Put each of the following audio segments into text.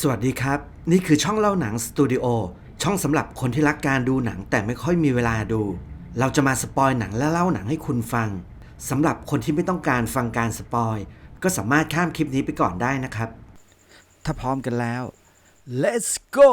สวัสดีครับ นี่คือช่องเล่าหนังสตูดิโอช่องสำหรับคนที่รักการดูหนังแต่ไม่ค่อยมีเวลาดู เราจะมาสปอยหนังและเล่าหนังให้คุณฟังสำหรับคนที่ไม่ต้องการฟังการสปอยก็สามารถข้ามคลิปนี้ไปก่อนได้นะครับ ถ้าพร้อมกันแล้ว let's go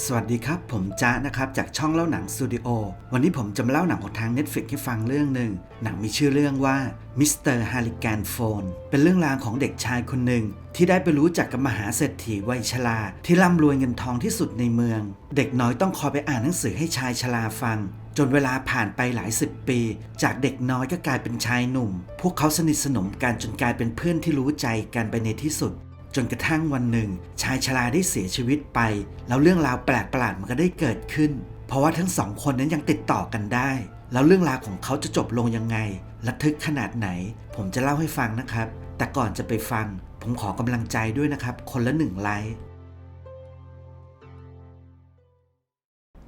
สวัสดีครับ ผมจ๊ะนะครับ จากช่องเล่าหนังสตูดิโอวันนี้ผมจะมาเล่าหนังของทาง Netflix ให้ฟังเรื่องหนึ่ง หนังมีชื่อเรื่องว่า Mr. h a r r i g a n Phone เป็นเรื่องราวของเด็กชายคนหนึ่ง ที่ได้ไปรู้จักกับมหาเศรษฐีวัยชรา ที่ร่ำรวยเงินทองที่สุดในเมือง เด็กน้อยต้องคอยไปอ่านหนังสือให้ชายชราฟัง จนเวลาผ่านไปหลายสิบปี จากเด็กน้อยก็กลายเป็นชายหนุ่ม พวกเขาสนิทสนมกันจนกลายเป็นเพื่อนที่รู้ใจกันไปในที่สุด จนกระทั่งวันหนึ่ง ชายชราได้เสียชีวิตไป แล้วเรื่องราวแปลกประหลาดมันก็ได้เกิดขึ้น เพราะว่าทั้งสองคนนั้นยังติดต่อกันได้ แล้วเรื่องราวของเขาจะจบลงยังไงระทึกขนาดไหน ผมจะเล่าให้ฟังนะครับ แต่ก่อนจะไปฟัง ผมขอกำลังใจด้วยนะครับ คนละหนึ่งไลค์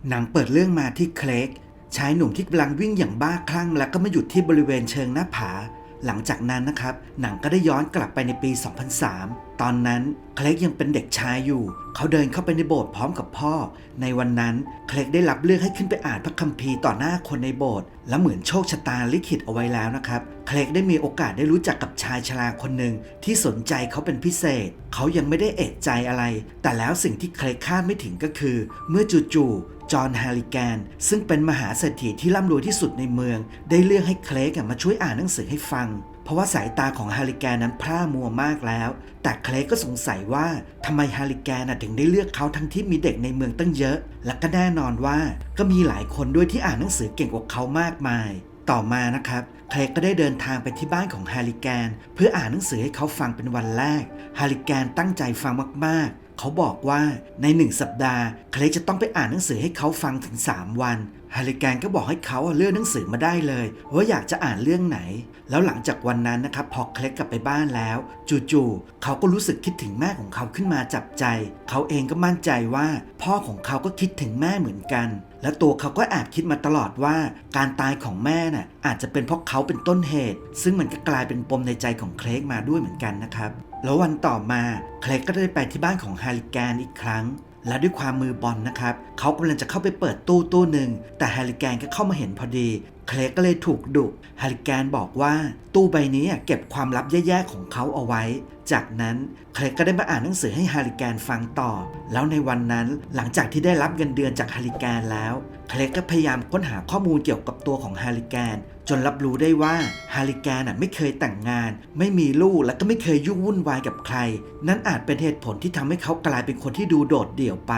หนังเปิดเรื่องมาที่เคลกชายหนุ่มที่กำลังวิ่งอย่างบ้าคลั่ง แล้วก็มาหยุดที่บริเวณเชิงหน้าผา หลังจากนั้นนะครับ หนังก็ได้ย้อนกลับไปในปี 2003 ตอนนั้นเคลกยังเป็นเด็กชายอยู่ เขาเดินเข้าไปในโบสถ์พร้อมกับพ่อ ในวันนั้นเคลกได้รับเลือกให้ขึ้นไปอ่านพระคัมภีร์ต่อหน้าคนในโบสถ์และเหมือนโชคชะตาลิขิตเอาไว้แล้วนะครับเคลกได้มีโอกาสได้รู้จักกับชายชราคนหนึ่งที่สนใจเขาเป็นพิเศษ เขายังไม่ได้เอะใจอะไร แต่แล้วสิ่งที่เคลกคาดไม่ถึงก็คือ เมื่อจู่ๆ จอห์นแฮริแกน ซึ่งเป็นมหาเศรษฐีที่ร่ำรวยที่สุดในเมือง ได้เลือกให้เคลกมาช่วยอ่านหนังสือให้ฟัง เพราะว่าสายตาของฮาริแกนนั้นพร่ามัวมากแล้ว แต่เคลกก็สงสัยว่าทำไมฮาริแกนน่ะถึงได้เลือกเขาทั้งที่มีเด็กในเมืองตั้งเยอะ และก็แน่นอนว่าก็มีหลายคนด้วยที่อ่านหนังสือเก่งกว่าเขามากมาย ต่อมานะครับ เคลกก็ได้เดินทางไปที่บ้านของแฮร์ริแกน เพื่ออ่านหนังสือให้เขาฟังเป็นวันแรกแฮร์ริแกนตั้งใจฟังมากๆ เขาบอกว่าในหนึ่งสัปดาห์เคลกจะต้องไปอ่านหนังสือให้เขาฟังถึง 3 วันฮร์ริแกนก็บอกให้เขาเลือกหนังสือมาได้เลย ว่าอยากจะอ่านเรื่องไหน แล้วหลังจากวันนั้นนะครับพอเคลกกลับไปบ้านแล้ว จู่ๆเขาก็รู้สึกคิดถึงแม่ของเขาขึ้นมาจับใจ เขาเองก็มั่นใจว่า พ่อของเขาก็คิดถึงแม่เหมือนกัน และตัวเขาก็แอบคิดมาตลอดว่าการตายของแม่น่ะอาจจะเป็นเพราะเขาเป็นต้นเหตุ ซึ่งมันก็กลายเป็นปมในใจของเคลกมาด้วยเหมือนกันนะครับ แล้ววันต่อมาเคลกก็ได้ไปที่บ้านของฮาริแกนอีกครั้ง และด้วยความมือบอลนะครับ เขากำลังจะเข้าไปเปิดตู้ตู้หนึ่งแต่ฮาริแกนก็เข้ามาเห็นพอดี เคลกก็เลยถูกดุแฮร์ริแกนบอกว่าตู้ใบนี้เก็บความลับแย่ๆของเขาเอาไว้ จากนั้นเคลกก็ได้มาอ่านหนังสือให้ฮร์ริแกนฟังต่อ แล้วในวันนั้นหลังจากที่ได้รับเงินเดือนจากฮร์ริแกนแล้วเคลกก็พยายามค้นหาข้อมูลเกี่ยวกับตัวของฮร์ริแกนจนรับรู้ได้ว่าฮร์ริแกนไม่เคยแต่งงาน ไม่มีลูกและก็ไม่เคยยุ่งวุ่นวายกับใคร นั่นอาจเป็นเหตุผลที่ทำให้เขากลายเป็นคนที่ดูโดดเดี่ยวไป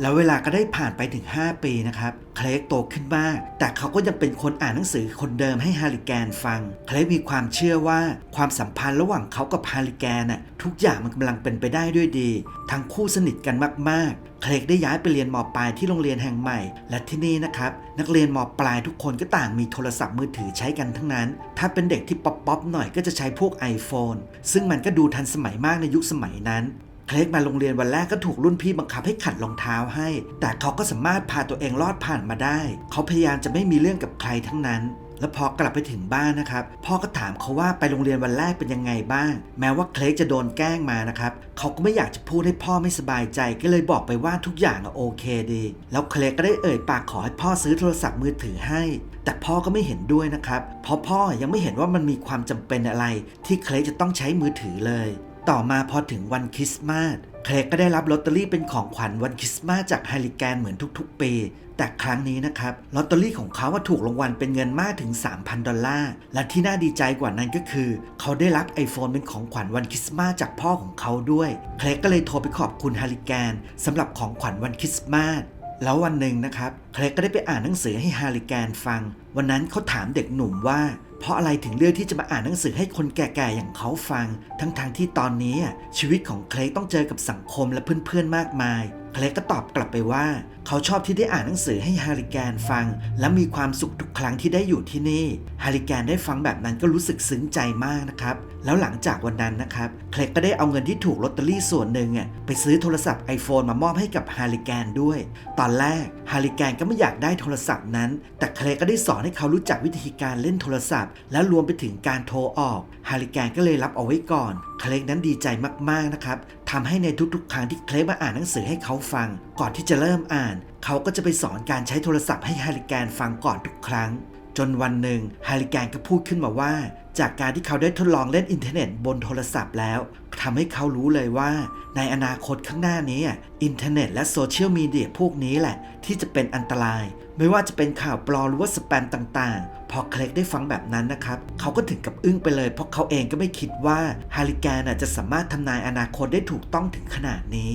แล้วเวลาก็ได้ผ่านไปถึง 5 ปีนะครับ เคลกโตขึ้นมาก แต่เขาก็ยังเป็นคนอ่านหนังสือคนเดิมให้ฮาริแกนฟัง เคลกมีความเชื่อว่าความสัมพันธ์ระหว่างเขากับฮาริแกนน่ะทุกอย่างมันกำลังเป็นไปได้ด้วยดี ทั้งคู่สนิทกันมาก ๆเคลกได้ย้ายไปเรียนมปลายที่โรงเรียนแห่งใหม่ และที่นี่นะครับ นักเรียนมปลายทุกคนก็ต่างมีโทรศัพท์มือถือใช้กันทั้งนั้น ถ้าเป็นเด็กที่ป๊อปๆหน่อยก็จะใช้พวก iPhone ซึ่งมันก็ดูทันสมัยมากในยุคสมัยนั้น เคลกมาโรงเรียนวันแรกก็ถูกรุ่นพี่บังคับให้ขัดรองเท้าให้ แต่เขาก็สามารถพาตัวเองรอดผ่านมาได้ เขาพยายามจะไม่มีเรื่องกับใครทั้งนั้นแล้วพอกลับไปถึงบ้านนะครับ พ่อก็ถามเขาว่าไปโรงเรียนวันแรกเป็นยังไงบ้าง แม้ว่าเคลกจะโดนแกล้งมานะครับ เขาก็ไม่อยากจะพูดให้พ่อไม่สบายใจ ก็เลยบอกไปว่าทุกอย่างโอเคดี แล้วเคลกก็ได้เอ่ยปากขอให้พ่อซื้อโทรศัพท์มือถือให้ แต่พ่อก็ไม่เห็นด้วยนะครับ เพราะพ่อยังไม่เห็นว่ามันมีความจำเป็นอะไร ที่เคลกจะต้องใช้มือถือเลย ต่อมาพอถึงวันคริสต์มาสเคลกก็ได้รับลอตเตอรี่เป็นของขวัญวันคริสต์มาสจากฮร์ริแกนเหมือนทุกๆ ปี แต่ครั้งนี้นะครับลอตเตอรี่ของเขาาถูกรางวัลเป็นเงินมากถึง 3,000 ดอลลาร์ และที่น่าดีใจกว่านั้นก็คือ เขาได้รับ iPhone เป็นของขวัญวันคริสต์มาสจากพ่อของเขาด้วย เคลกก็เลยโทรไปขอบคุณฮร์ริแกนสำหรับของขวัญวันคริสต์มาสแล้ววันหนึ่งนะครับ เคลกก็ได้ไปอ่านหนังสือให้ฮาริแกนฟัง วันนั้นเขาถามเด็กหนุ่มว่า เพราะอะไรถึงเลือกที่จะมาอ่านหนังสือให้คนแก่ๆอย่างเขาฟัง ทั้งๆทที่ตอนนี้ชีวิตของเคลกต้องเจอกับสังคมและเพื่อนๆมากมาย เคลกก็ตอบกลับไปว่า เขาชอบที่ได้อ่านหนังสือให้ฮาริแกนฟัง และมีความสุขทุกครั้งที่ได้อยู่ที่นี่ ฮาริแกนได้ฟังแบบนั้นก็รู้สึกซึ้งใจมากนะครับ แล้วหลังจากวันนั้นนะครับเคลกก็ได้เอาเงินที่ถูกลอตเตอรี่ส่วนหนึ่งอะไปซื้อโทรศัพท์ iPhone มามอบให้กับฮาริแกนด้วย ตอนแรกฮาริแกนก็ไม่อยากได้โทรศัพท์นั้น แต่เคลกก็ได้สอนให้เขารู้จักวิธีการเล่นโทรศัพท์ และรวมไปถึงการโทรออกฮาริแกนก็เลยรับเอาไว้ก่อน เคลกนั้นดีใจมากๆนะครับทำให้ในทุกๆ ครั้งที่เคลกมาอ่านหนังสือให้เขาฟังก่อนที่จะเริ่มอ่าน เขาก็จะไปสอนการใช้โทรศัพท์ให้ฮาริแกนฟังก่อนทุกครั้ง จนวันหนึ่งฮาริแกนก็พูดขึ้นมาว่า จากการที่เขาได้ทดลองเล่นอินเทอร์เน็ตบนโทรศัพท์แล้วทำให้เขารู้เลยว่า ในอนาคตข้างหน้านี้อินเทอร์เน็ตและโซเชียลมีเดียพวกนี้แหละ ที่จะเป็นอันตราย ไม่ว่าจะเป็นข่าวปลอมหรือว่าสแปมต่างๆ พอเคลกได้ฟังแบบนั้นนะครับ เขาก็ถึงกับอึ้งไปเลย เพราะเขาเองก็ไม่คิดว่าฮาริแกนจะสามารถทำนายอนาคตได้ถูกต้องถึงขนาดนี้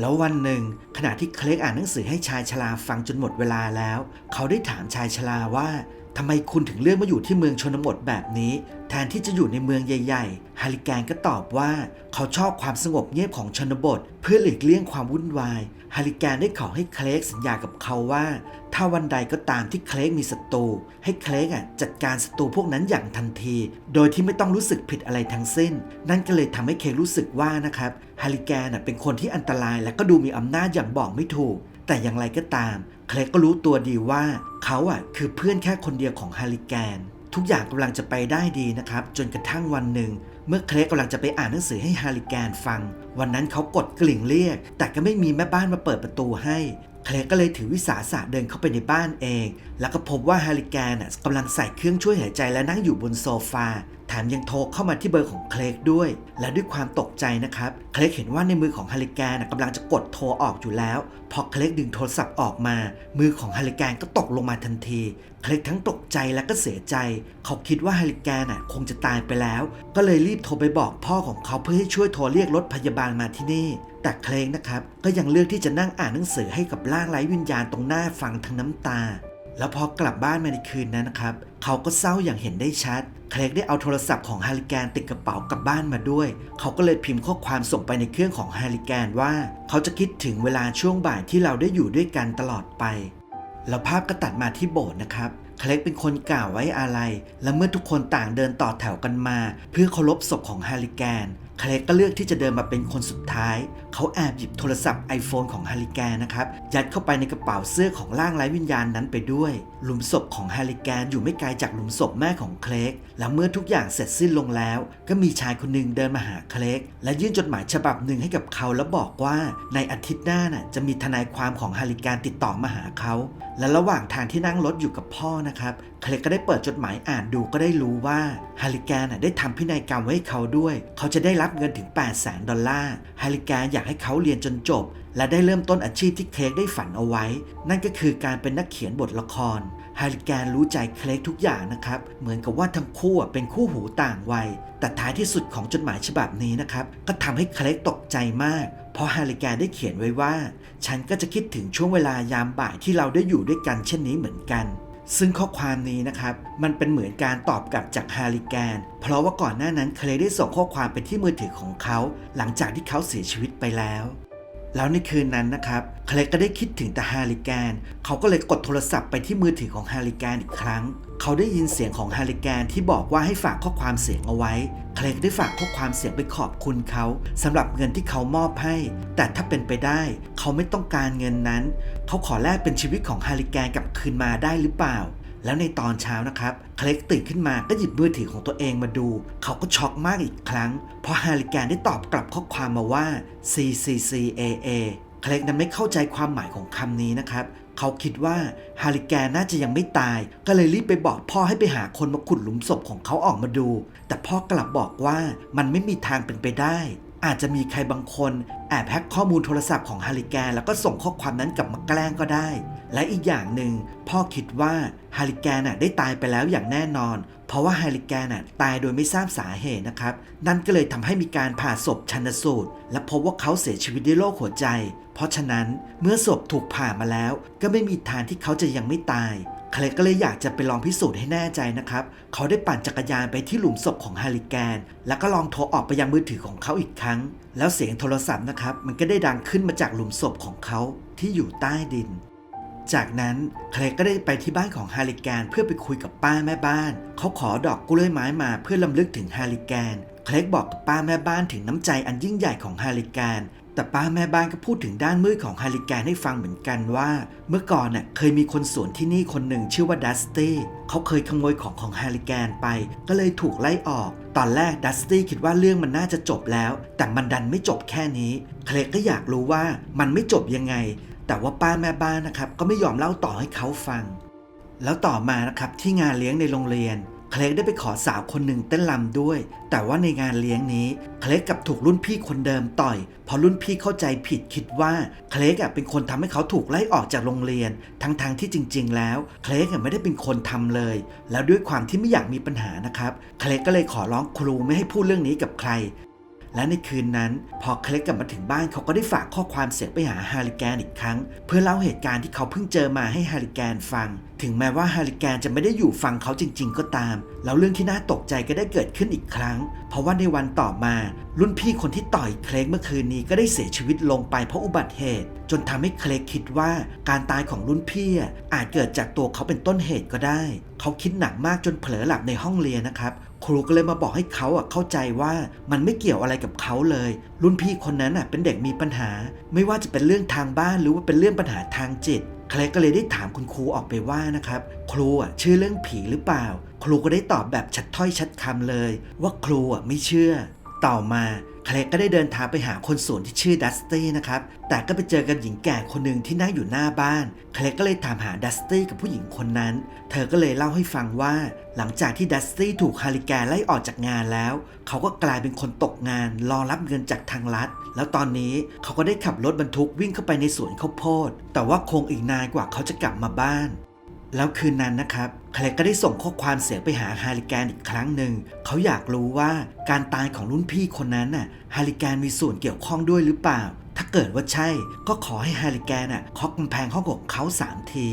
แล้ววันหนึ่ง ขณะที่เคลกอ่านหนังสือให้ชายชราฟังจนหมดเวลาแล้ว เขาได้ถามชายชราว่า ทำไมคุณถึงเลือกมาอยู่ที่เมืองชนบทแบบนี้ แทนที่จะอยู่ในเมืองใหญ่ ๆ ฮาริแกนก็ตอบว่า เขาชอบความสงบเงียบของชนบท เพื่อหลีกเลี่ยงความวุ่นวาย ฮาริแกนได้ขอให้เคลกสัญญากับเขาว่า ถ้าวันใดก็ตามที่เคลกมีศัตรูให้เคลกอะจัดการศัตรูพวกนั้นอย่างทันที โดยที่ไม่ต้องรู้สึกผิดอะไรทั้งสิ้น นั่นก็เลยทำให้เคลกรู้สึกว่านะครับฮาริแกนเป็นคนที่อันตรายและก็ดูมีอำนาจอย่างบอกไม่ถูก แต่อย่างไรก็ตาม เคลกก็รู้ตัวดีว่าเขาอะคือเพื่อนแค่คนเดียวของฮาริแกน ทุกอย่างกำลังจะไปได้ดีนะครับ จนกระทั่งวันหนึ่ง เมื่อเคลกกำลังจะไปอ่านหนังสือให้ฮาริแกนฟัง วันนั้นเขากดกลิ่งเรียก แต่ก็ไม่มีแม่บ้านมาเปิดประตูให้ เคลก็เลยถือวิสาสะเดินเข้าไปในบ้านเอง แล้วก็พบว่าฮาริแกนกำลังใส่เครื่องช่วยหายใจและนั่งอยู่บนโซฟาแถมยังโทรเข้ามาที่เบอร์ของเคลกด้วย และด้วยความตกใจนะครับเคลกเห็นว่าในมือของฮาริแกนกำลังจะกดโทรออกอยู่แล้ว พอเคลกดึงโทรศัพท์ออกมา มือของฮาริแกนก็ตกลงมาทันทีเคลกทั้งตกใจและก็เสียใจ เขาคิดว่าฮาริแกนคงจะตายไปแล้ว ก็เลยรีบโทรไปบอกพ่อของเขาเพื่อให้ช่วยโทรเรียกรถพยาบาลมาที่นี่ แต่เคลกนะครับ ก็ยังเลือกที่จะนั่งอ่านหนังสือให้กับร่างไร้วิญญาณตรงหน้าฟังทั้งน้ำตา แล้วพอกลับบ้านมาในคืนนั้นนะครับเขาก็เศร้าอย่างเห็นได้ชัด เคลกได้เอาโทรศัพท์ของฮาริแกนติดกระเป๋ากลับบ้านมาด้วย เขาก็เลยพิมพ์ข้อความส่งไปในเครื่องของฮาริแกนว่า เขาจะคิดถึงเวลาช่วงบ่ายที่เราได้อยู่ด้วยกันตลอดไป แล้วภาพก็ตัดมาที่โบสถ์นะครับ เคล็กเป็นคนกล่าวไว้อาลัย และเมื่อทุกคนต่างเดินต่อแถวกันมา เพื่อเคารพศพของฮาริแกนเคล็กก็เลือกที่จะเดินมาเป็นคนสุดท้าย เขาแอบหยิบโทรศัพท์ iPhone ของฮาริแกนนะครับ ยัดเข้าไปในกระเป๋าเสื้อของร่างไร้วิญญาณนั้นไปด้วย หลุมศพของฮาริแกนอยู่ไม่ไกลจากหลุมศพแม่ของเคล็กแล้วเมื่อทุกอย่างเสร็จสิ้นลงแล้ว ก็มีชายคนหนึ่งเดินมาหาเคล็กและยื่นจดหมายฉบับหนึ่งให้กับเขาแล้วบอกว่า ในอาทิตย์หน้าน่ะจะมีทนายความของฮาริแกนติดต่อมาหาเขา และระหว่างทางที่นั่งรถอยู่กับพ่อนะครับเคลกก็ได้เปิดจดหมายอ่านดูก็ได้รู้ว่าฮาริแกนน่ะได้ทำพินัยกรรมไว้ให้เขาด้วย เขาจะได้รับเงินถึง 8 0 0 0 0 0ดอลลาร์ฮาริแกนอยากให้เขาเรียนจนจบ และได้เริ่มต้นอาชีพที่เคลกได้ฝันเอาไว้ นั่นก็คือการเป็นนักเขียนบทละครฮาริแกนรู้ใจเคลกทุกอย่างนะครับ เหมือนกับว่าทั้งคู่เป็นคู่หูต่างวัย แต่ท้ายที่สุดของจดหมายฉบับนี้นะครับ ก็ทำให้เคลกตกใจมาก เพราะฮาริแกนได้เขียนไว้ว่า ฉันก็จะคิดถึงช่วงเวลายามบ่ายที่เราได้อยู่ด้วยกันเช่นนี้เหมือนกัน ซึ่งข้อความนี้นะครับมันเป็นเหมือนการตอบกลับจากฮาริแกน เพราะว่าก่อนหน้านั้นเคลได้ส่งข้อความไปที่มือถือของเขา หลังจากที่เขาเสียชีวิตไปแล้ว แล้วในคืนนั้นนะครับเคลกก็ได้คิดถึงแต่ฮาริแกนเขาก็เลยกดโทรศัพท์ไปที่มือถือของฮาริแกนอีกครั้ง เขาได้ยินเสียงของฮาริแกนที่บอกว่าให้ฝากข้อความเสียงเอาไว้ เคลกได้ฝากข้อความเสียงไปขอบคุณเขาสำหรับเงินที่เขามอบให้ แต่ถ้าเป็นไปได้ เขาไม่ต้องการเงินนั้น เขาขอแลกเป็นชีวิตของฮาริแกนกลับคืนมาได้หรือเปล่า แล้วในตอนเช้านะครับเคลกตื่นขึ้นมาก็หยิบมือถือของตัวเองมาดู เขาก็ช็อกมากอีกครั้ง เพราะฮาริแกนได้ตอบกลับข้อความมาว่า C C C A A เคลกนั้นไม่เข้าใจความหมายของคำนี้นะครับ เขาคิดว่าฮาริแกนน่าจะยังไม่ตาย ก็เลยรีบไปบอกพ่อให้ไปหาคนมาขุดหลุมศพของเขาออกมาดู แต่พ่อกลับบอกว่ามันไม่มีทางเป็นไปได้ อาจจะมีใครบางคนแอบแฮ็กข้อมูลโทรศัพท์ของฮาริแกนแล้วก็ส่งข้อความนั้นกลับมาแกล้งก็ได้ และอีกอย่างหนึ่งพ่อคิดว่าฮาริแกนน่ะได้ตายไปแล้วอย่างแน่นอน เพราะว่าฮาริแกนน่ะตายโดยไม่ทราบสาเหตุนะครับ นั่นก็เลยทำให้มีการผ่าศพชันสูตร และพบว่าเขาเสียชีวิตด้วยโรคหัวใจ เพราะฉะนั้นเมื่อศพถูกผ่ามาแล้ว ก็ไม่มีทางที่เขาจะยังไม่ตาย เคลกก็เลยอยากจะไปลองพิสูจน์ให้แน่ใจนะครับ เขาได้ปั่นจักรยานไปที่หลุมศพของฮาริแกน แล้วก็ลองโทรออกไปยังมือถือของเขาอีกครั้ง แล้วเสียงโทรศัพท์นะครับมันก็ได้ดังขึ้นมาจากหลุมศพของเขาที่อยู่ใต้ดิน จากนั้นเคลกก็ได้ไปที่บ้านของฮาริแกนเพื่อไปคุยกับป้าแม่บ้าน เขาขอดอกกล้วยไม้มาเพื่อลำลึกถึงฮาริแกน เคลกบอกกับป้าแม่บ้านถึงน้ำใจอันยิ่งใหญ่ของฮาริแกน แต่ป้าแม่บ้านก็พูดถึงด้านมืดของฮาริแกนให้ฟังเหมือนกันว่า เมื่อก่อนน่ะเคยมีคนสวนที่นี่คนหนึ่งชื่อว่าดัสตี้เขาเคยขโมยของของฮาริแกนไป ก็เลยถูกไล่ออก ตอนแรกดัสตี้คิดว่าเรื่องมันน่าจะจบแล้ว แต่มันดันไม่จบแค่นี้เคลกก็อยากรู้ว่ามันไม่จบยังไง แต่ว่าป้าแม่บ้านนะครับก็ไม่ยอมเล่าต่อให้เขาฟัง แล้วต่อมานะครับที่งานเลี้ยงในโรงเรียน เคลกได้ไปขอสาวคนหนึ่งเต้นลำด้วย แต่ว่าในงานเลี้ยงนี้เคลกกับถูกรุ่นพี่คนเดิมต่อย เพราะรุ่นพี่เข้าใจผิดคิดว่าเคลกอะเป็นคนทำให้เขาถูกไล่ออกจากโรงเรียน ทั้งๆที่จริง ๆ แล้วเคลกอะไม่ได้เป็นคนทำเลย แล้วด้วยความที่ไม่อยากมีปัญหานะครับเคลกก็เลยขอร้องครูไม่ให้พูดเรื่องนี้กับใคร และในคืนนั้น พอเคล็กกลับมาถึงบ้านเขาก็ได้ฝากข้อความเสียงไปหาฮาริแกนอีกครั้ง เพื่อเล่าเหตุการณ์ที่เขาเพิ่งเจอมาให้ฮาริแกนฟัง ถึงแม้ว่าฮาริแกนจะไม่ได้อยู่ฟังเขาจริง ๆ ก็ตาม แล้วเรื่องที่น่าตกใจก็ได้เกิดขึ้นอีกครั้ง เพราะว่าในวันต่อมา รุ่นพี่คนที่ต่อยเคล็กเมื่อคืนนี้ก็ได้เสียชีวิตลงไปเพราะอุบัติเหตุ จนทำให้เคล็กคิดว่าการตายของรุ่นพี่อาจเกิดจากตัวเขาเป็นต้นเหตุก็ได้ เขาคิดหนักมากจนเผลอหลับในห้องเรียนนะครับ ครูก็เลยมาบอกให้เขาอะเข้าใจว่ามันไม่เกี่ยวอะไรกับเขาเลย รุ่นพี่คนนั้นอะเป็นเด็กมีปัญหา ไม่ว่าจะเป็นเรื่องทางบ้านหรือว่าเป็นเรื่องปัญหาทางจิตแคลกก็เลยได้ถามคุณครูออกไปว่านะครับ ครูอะเชื่อเรื่องผีหรือเปล่า ครูก็ได้ตอบแบบชัดถ้อยชัดคำเลย ว่าครูอะไม่เชื่อ ต่อมา เคลกก็ได้เดินทางไปหาคนสวนที่ชื่อดัสตี้นะครับ แต่ก็ไปเจอกับหญิงแก่คนหนึ่งที่นั่งอยู่หน้าบ้าน เคลกก็เลยถามหาดัสตี้กับผู้หญิงคนนั้น เธอก็เลยเล่าให้ฟังว่า หลังจากที่ดัสตี้ถูกฮาริแกไล่ออกจากงานแล้ว เขาก็กลายเป็นคนตกงาน รอรับเงินจากทางรัฐ แล้วตอนนี้เขาก็ได้ขับรถบรรทุกวิ่งเข้าไปในสวนข้าวโพด แต่ว่าคงอีกนานกว่าเขาจะกลับมาบ้าน แล้วคืนนั้นนะครับเคลก็ได้ส่งข้อความเสียงไปหาฮาริแกนอีกครั้งหนึ่ง เขาอยากรู้ว่าการตายของรุ่นพี่คนนั้นน่ะฮาริแกนมีส่วนเกี่ยวข้องด้วยหรือเปล่า ถ้าเกิดว่าใช่ ก็ขอให้ฮาริแกนน่ะเคาะกำแพงห้องของเขาสามที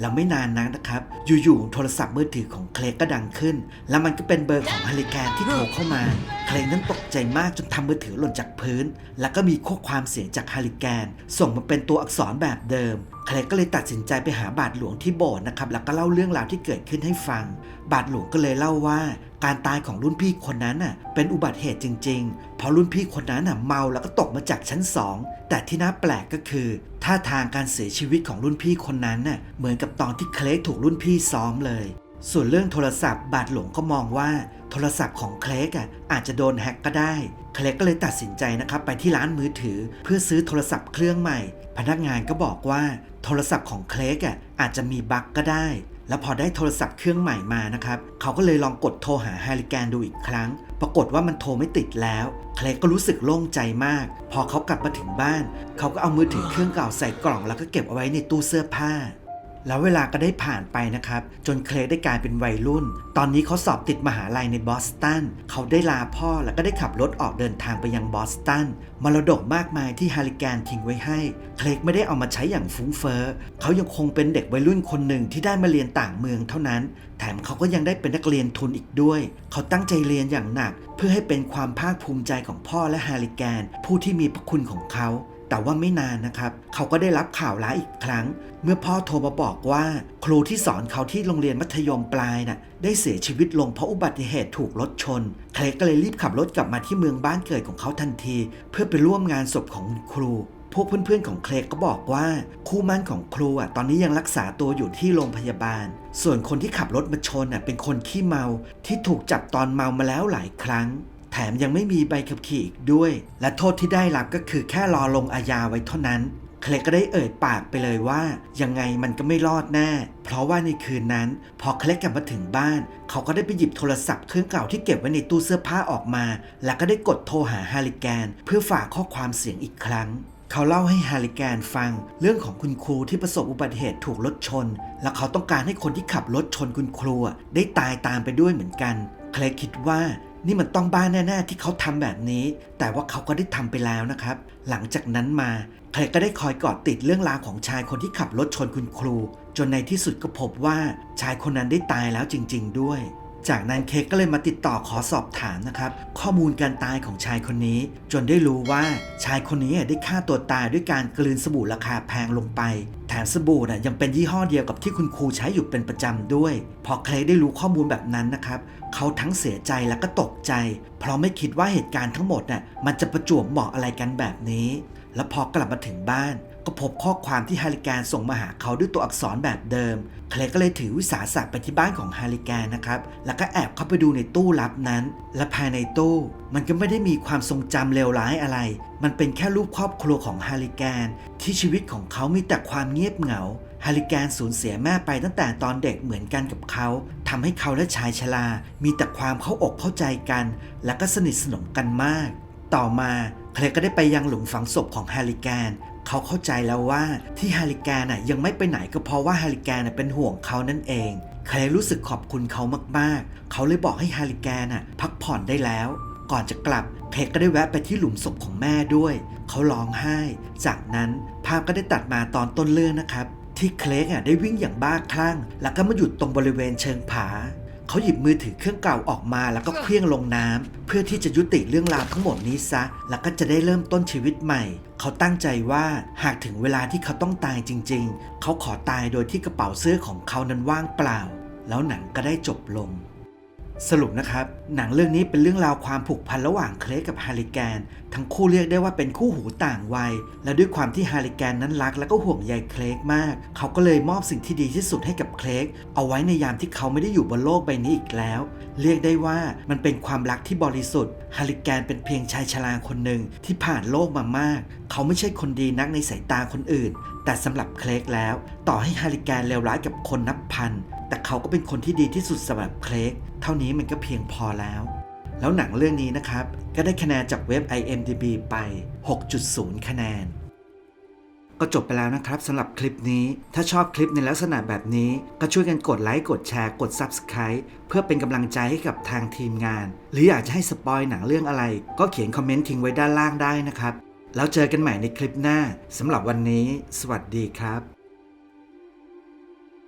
แล้วไม่นานนักนะครับ อยู่ๆ โทรศัพท์มือถือของเคลกก็ดังขึ้น แล้วมันก็เป็นเบอร์ของฮาริแกนที่โทรเข้ามา เคลกนั้นตกใจมากจนทำมือถือหล่นจากพื้น แล้วก็มีข้อความเสียงจากฮาริแกน ส่งมาเป็นตัวอักษรแบบเดิม เคลก็เลยตัดสินใจไปหาบาทหลวงที่โบสถ์นะครับ แล้วก็เล่าเรื่องราวที่เกิดขึ้นให้ฟัง บาทหลวงก็เลยเล่าว่า การตายของรุ่นพี่คนนั้นน่ะ เป็นอุบัติเหตุจริง ๆ เพราะรุ่นพี่คนนั้นน่ะเมาแล้วก็ตกมาจากชั้นสอง แต่ที่น่าแปลกก็คือท่าทางการเสียชีวิตของรุ่นพี่คนนั้นน่ะ เหมือนกับตอนที่เคลกถูกรุ่นพี่ซ้อมเลยส่วนเรื่องโทรศัพท์บาทหลวงก็มองว่า โทรศัพท์ของเคลกอะอาจจะโดนแฮ็กก็ได้ เคลกก็เลยตัดสินใจนะครับไปที่ร้านมือถือ เพื่อซื้อโทรศัพท์เครื่องใหม่ พนักงานก็บอกว่า โทรศัพท์ของเคลกอะอาจจะมีบั๊กก็ได้ แล้วพอได้โทรศัพท์เครื่องใหม่มานะครับ เขาก็เลยลองกดโทรหาฮร์ริแกนดูอีกครั้ง ปรากฏว่ามันโทรไม่ติดแล้ว เคลกก็รู้สึกโล่งใจมาก พอเขากลับมาถึงบ้าน เขาก็เอามือถือเครื่องเก่าใส่กล่องแล้วก็เก็บเอาไว้ในตู้เสื้อผ้า แล้วเวลาก็ได้ผ่านไปนะครับ จนเคลกได้กลายเป็นวัยรุ่น ตอนนี้เขาสอบติดมหาลัยในบอสตัน เขาได้ลาพ่อแล้วก็ได้ขับรถออกเดินทางไปยังบอสตัน มรดกมากมายที่ฮาริแกนทิ้งไว้ให้ เคลกไม่ได้เอามาใช้อย่างฟุ้งเฟ้อ เขายังคงเป็นเด็กวัยรุ่นคนหนึ่งที่ได้มาเรียนต่างเมืองเท่านั้น แถมเขาก็ยังได้เป็นนักเรียนทุนอีกด้วย เขาตั้งใจเรียนอย่างหนัก เพื่อให้เป็นความภาคภูมิใจของพ่อและฮาริแกนผู้ที่มีพระคุณของเขา แต่ว่าไม่นานนะครับ เขาก็ได้รับข่าวร้ายอีกครั้ง เมื่อพ่อโทรมาบอกว่า ครูที่สอนเขาที่โรงเรียนมัธยมปลายน่ะได้เสียชีวิตลงเพราะอุบัติเหตุถูกรถชน เคลก็เลยรีบขับรถกลับมาที่เมืองบ้านเกิดของเขาทันที เพื่อไปร่วมงานศพของคุณครูพวกเพื่อนๆของเคลกก็บอกว่าคู่มั่นของครูอะตอนนี้ยังรักษาตัวอยู่ที่โรงพยาบาล ส่วนคนที่ขับรถมาชนอะเป็นคนขี้เมาที่ถูกจับตอนเมามาแล้วหลายครั้ง แถมยังไม่มีใบขับขี่อีกด้วย และโทษที่ได้รับก็คือแค่รอลงอาญาไว้เท่านั้น เคลกก็ได้เอ่ยปากไปเลยว่า ยังไงมันก็ไม่รอดแน่ เพราะว่าในคืนนั้น พอเคลกกลับมาถึงบ้าน เขาก็ได้ไปหยิบโทรศัพท์เครื่องเก่าที่เก็บไว้ในตู้เสื้อผ้าออกมา แล้วก็ได้กดโทรหาฮาริแกน เพื่อฝากข้อความเสียงอีกครั้งเขาเล่าให้ฮาริแกนฟังเรื่องของคุณครูที่ประสบอุบัติเหตุถูกรถชน และเขาต้องการให้คนที่ขับรถชนคุณครูได้ตายตามไปด้วยเหมือนกัน เคลกคิดว่า นี่มันต้องบ้าแน่ๆที่เขาทำแบบนี้ แต่ว่าเขาก็ได้ทำไปแล้วนะครับ หลังจากนั้นมาเคลกก็ได้คอยเกาะติดเรื่องราวของชายคนที่ขับรถชนคุณครู จนในที่สุดก็พบว่าชายคนนั้นได้ตายแล้วจริง ๆ ด้วย จากนั้นเค้กก็เลยมาติดต่อขอสอบถามนะครับ ข้อมูลการตายของชายคนนี้ จนได้รู้ว่าชายคนนี้ได้ฆ่าตัวตายด้วยการกลืนสบู่ราคาแพงลงไปแถมสบู่น่ะยังเป็นยี่ห้อเดียวกับที่คุณครูใช้อยู่เป็นประจำด้วย พอเคลได้รู้ข้อมูลแบบนั้นนะครับ เขาทั้งเสียใจและก็ตกใจ เพราะไม่คิดว่าเหตุการณ์ทั้งหมดน่ะมันจะประจวบเหมาะอะไรกันแบบนี้ แล้วพอกลับมาถึงบ้าน ก็พบข้อความที่ฮาริแกนส่งมาหาเขาด้วยตัวอักษรแบบเดิม เคลก็เลยถือวิสาสะไปที่บ้านของฮาริแกนนะครับ แล้วก็แอบเข้าไปดูในตู้ลับนั้น และภายในตู้ มันก็ไม่ได้มีความทรงจำเลวร้ายอะไร มันเป็นแค่รูปครอบครัวของฮาริแกน ที่ชีวิตของเขามีแต่ความเงียบเหงาฮาริแกนสูญเสียแม่ไปตั้งแต่ตอนเด็กเหมือนกันกับเขาทำให้เขาและชายชรามีแต่ความเข้าอกเข้าใจกัน และก็สนิทสนมกันมาก ต่อมาเคลก็ได้ไปยังหลุมฝังศพของฮาริแกนเขาเข้าใจแล้วว่าที่ฮาริแกนน่ะยังไม่ไปไหนก็เพราะว่าฮาริแกนน่ะเป็นห่วงเขานั่นเองเคลรู้สึกขอบคุณเขามากๆ เขาเลยบอกให้ฮาริแกนน่ะพักผ่อนได้แล้ว ก่อนจะกลับเคลกก็ได้แวะไปที่หลุมศพของแม่ด้วย เขาร้องไห้ จากนั้นภาพก็ได้ตัดมาตอนต้นเรื่องนะครับ ที่เคลกอะได้วิ่งอย่างบ้าคลั่ง แล้วก็มาหยุดตรงบริเวณเชิงผา เขาหยิบมือถือเครื่องเก่าออกมาแล้วก็เคลื่องลงน้ำเพื่อที่จะยุติเรื่องราวทั้งหมดนี้ซะ แล้วก็จะได้เริ่มต้นชีวิตใหม่ เขาตั้งใจว่าหากถึงเวลาที่เขาต้องตายจริง ๆ เขาขอตายโดยที่กระเป๋าเสื้อของเขานั้นว่างเปล่า แล้วหนังก็ได้จบลง สรุปนะครับ หนังเรื่องนี้เป็นเรื่องราวความผูกพันระหว่างเคลกับฮาริแกน ทั้งคู่เรียกได้ว่าเป็นคู่หูต่างวัย และด้วยความที่ฮาริแกนนั้นรักและก็ห่วงใยเคลกมาก เขาก็เลยมอบสิ่งที่ดีที่สุดให้กับเคลกเอาไว้ในยามที่เขาไม่ได้อยู่บนโลกใบนี้อีกแล้ว เรียกได้ว่ามันเป็นความรักที่บริสุทธิ์ฮาริแกนเป็นเพียงชายชราคนหนึ่งที่ผ่านโลกมามาก เขาไม่ใช่คนดีนักในสายตาคนอื่น แต่สำหรับเคลกแล้ว ต่อให้ฮาริแกนเลวร้ายกับคนนับพัน แต่เขาก็เป็นคนที่ดีที่สุดสำหรับเคลกเท่านี้มันก็เพียงพอแล้ว แล้วหนังเรื่องนี้นะครับ ก็ได้คะแนนจากเว็บ IMDb ไป 6.0 คะแนนก็จบไปแล้วนะครับสำหรับคลิปนี้ ถ้าชอบคลิปในลักษณะแบบนี้ ก็ช่วยกันกดไลค์ กดแชร์ กด Subscribe เพื่อเป็นกำลังใจให้กับทางทีมงาน หรืออยากจะให้สปอยหนังเรื่องอะไร ก็เขียนคอมเมนต์ทิ้งไว้ด้านล่างได้นะครับ แล้วเจอกันใหม่ในคลิปหน้าสำหรับวันนี้ สวัสดีครับ